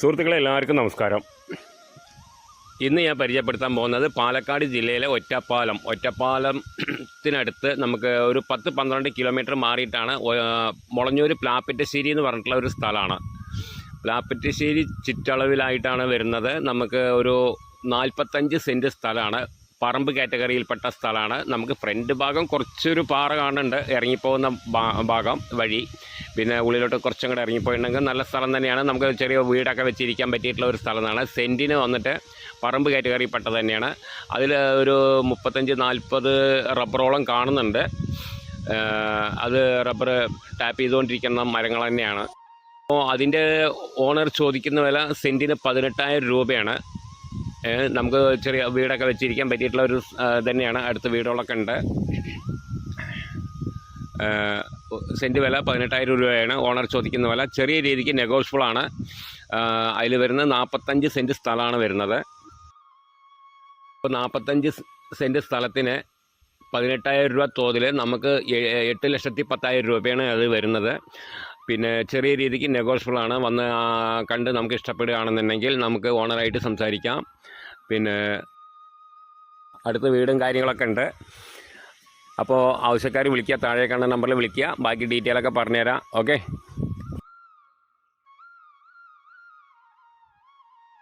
സുഹൃത്തുക്കളെ എല്ലാവർക്കും നമസ്കാരം. ഇന്ന് ഞാൻ പരിചയപ്പെടുത്താൻ പോകുന്നത് പാലക്കാട് ജില്ലയിലെ ഒറ്റപ്പാലം. ഒറ്റപ്പാലത്തിനടുത്ത് നമുക്ക് ഒരു പത്ത് പന്ത്രണ്ട് കിലോമീറ്റർ മാറിയിട്ടാണ് മുളഞ്ഞൂർ പ്ലാപ്പറ്റശ്ശേരി എന്ന് പറഞ്ഞിട്ടുള്ള ഒരു സ്ഥലമാണ്. പ്ലാപ്പറ്റശ്ശേരി ചുറ്റളവിലായിട്ടാണ് വരുന്നത്. നമുക്ക് ഒരു നാൽപ്പത്തഞ്ച് സെന്റ് സ്ഥലമാണ്. പറമ്പ് കാറ്റഗറിയിൽപ്പെട്ട സ്ഥലമാണ്. നമുക്ക് ഫ്രണ്ട് ഭാഗം കുറച്ചൊരു പാറ കാണുന്നുണ്ട്. ഇറങ്ങിപ്പോകുന്ന ഭാഗം വഴി. പിന്നെ ഉള്ളിലോട്ട് കുറച്ചും കൂടെ ഇറങ്ങിപ്പോയിട്ടുണ്ടെങ്കിൽ നല്ല സ്ഥലം തന്നെയാണ്. നമുക്ക് ചെറിയ വീടൊക്കെ വെച്ചിരിക്കാൻ പറ്റിയിട്ടുള്ള ഒരു സ്ഥലമാണ്. സെന്റിന് വന്നിട്ട് പറമ്പ് കാറ്റഗറിയിൽപ്പെട്ടത് തന്നെയാണ്. അതിൽ ഒരു മുപ്പത്തഞ്ച് നാൽപ്പത് റബ്ബറോളം കാണുന്നുണ്ട്. അത് റബ്ബർ ടാപ്പ് ചെയ്തുകൊണ്ടിരിക്കുന്ന മരങ്ങൾ തന്നെയാണ്. അപ്പോൾ അതിന്റെ ഓണർ ചോദിക്കുന്ന വില സെന്റിന് പതിനെട്ടായിരം രൂപയാണ്. നമുക്ക് ചെറിയ വീടൊക്കെ വെച്ചിരിക്കാൻ പറ്റിയിട്ടുള്ള ഒരു തന്നെയാണ്. അടുത്ത വീടുകളൊക്കെ ഉണ്ട്. സെന്റ് വില പതിനെട്ടായിരം രൂപയാണ്. ഓണർ ചോദിക്കുന്ന വില. ചെറിയ രീതിക്ക് നെഗോഷ്യബിൾ ആണ്. അതിൽ വരുന്നത് നാൽപ്പത്തഞ്ച് സെന്റ് സ്ഥലമാണ് വരുന്നത്. അപ്പോൾ നാൽപ്പത്തഞ്ച് സെന്റ് സ്ഥലത്തിന് പതിനെട്ടായിരം രൂപ തോതിൽ നമുക്ക് എട്ട് ലക്ഷത്തി പത്തായിരം രൂപയാണ് അത് വരുന്നത്. പിന്നെ ചെറിയ രീതിക്ക് നെഗോഷ്യബിൾ ആണ്. വന്ന് കണ്ട് നമുക്ക് ഇഷ്ടപ്പെടുകയാണെന്നുണ്ടെങ്കിൽ നമുക്ക് ഓണറായിട്ട് സംസാരിക്കാം. പിന്നെ അടുത്ത വീടും കാര്യങ്ങളൊക്കെ ഉണ്ട്. അപ്പോൾ ആവശ്യക്കാർ വിളിക്കുക താഴെ കാണുന്ന നമ്പറിൽ വിളിക്കുക. ബാക്കി ഡീറ്റെയിലൊക്കെ പറഞ്ഞുതരാം. ഓക്കെ